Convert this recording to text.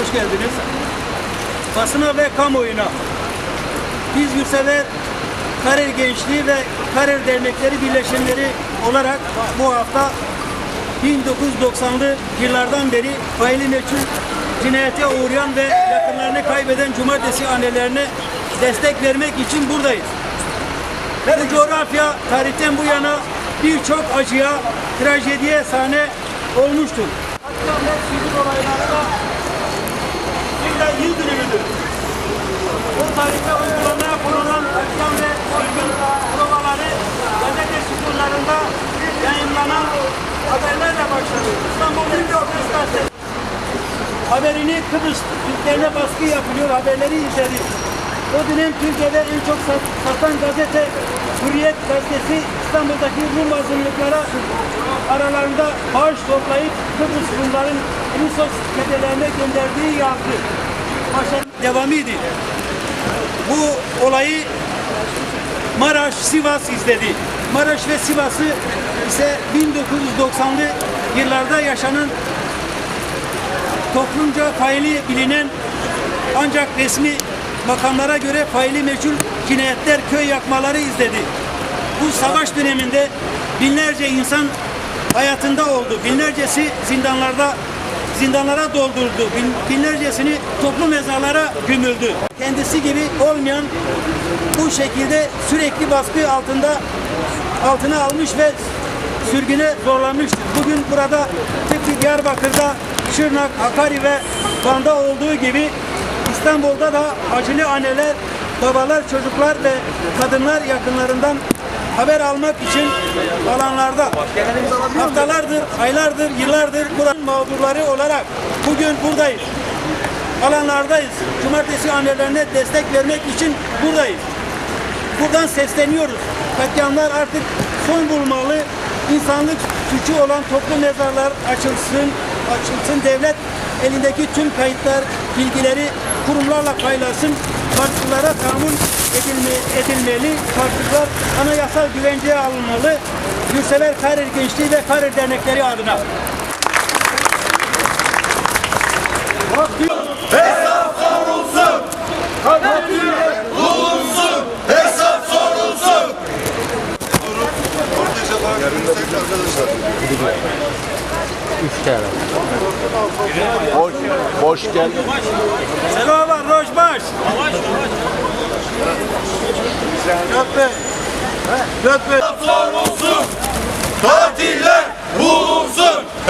hoş geldiniz. Basına ve kamuoyuna biz Yurtsever Karer Gençliği ve Karer Dernekleri Birleşimleri olarak bu hafta 1990'lı yıllardan beri faili meçhul cinayete uğrayan ve yakınlarını kaybeden cumartesi annelerine destek vermek için buradayız. Bu coğrafya tarihten bu yana birçok acıya, trajediye sahne olmuştur. Ve sivil olaylarına de yıl dönümüdür. Bu tarihte uygulamaya konulan katliam ve soygun provaları gazete sütunlarında yayınlanan haberlerle başladı. İstanbul Üniversitesi Gazetesi haberini Kıbrıs Türklerine baskı yapılıyor haberleri izledik. O dönem Türkiye'de en çok sat- satan gazete Hürriyet gazetesi İstanbul'daki Rum azınlıklara aralarında bağış toplayıp Kıbrıs Rumların Rusos ketelerine gönderdiği yazdı. Devamıydı. Bu olayı Maraş, Sivas izledi. Maraş ve Sivas'ı ise 1990'lı yıllarda yaşanan toplumca faili bilinen ancak resmi makamlara göre faili meçhul cinayetler, köy yakmaları izledi. Bu savaş döneminde binlerce insan hayatında oldu. Binlercesi zindanlarda zindanlara doldurdu. Bin, binlercesini toplu mezarlara gömüldü. Kendisi gibi olmayan bu şekilde sürekli baskı altında altına almış ve sürgüne zorlanmıştır. Bugün burada tıpkı Diyarbakır'da, Şırnak, Hakkari ve Van'da olduğu gibi İstanbul'da da acılı anneler, babalar, çocuklar ve kadınlar yakınlarından haber almak için alanlarda haftalardır, aylardır, yıllardır buranın mağdurları olarak bugün buradayız. Alanlardayız. Cumartesi annelerine destek vermek için buradayız. Buradan sesleniyoruz. Katliamlar artık son bulmalı. İnsanlık suçu olan toplu mezarlar açılsın, açılsın. Devlet elindeki tüm kayıtlar, bilgileri kurumlarla paylaşsın. Farklılara tahammül edilme, edilmeli. Farklılar anayasal güvenceye alınmalı. Yurtsever Karir Gençliği ve Karir Dernekleri adına. Hesap sorulsun. Katil bulunsun. Hesap sorulsun. Boş, boş gel. Selam var, Rojbaş. Hesap sorulsun. Katiller bulunsun. Hesap sorulsun. Cumartesi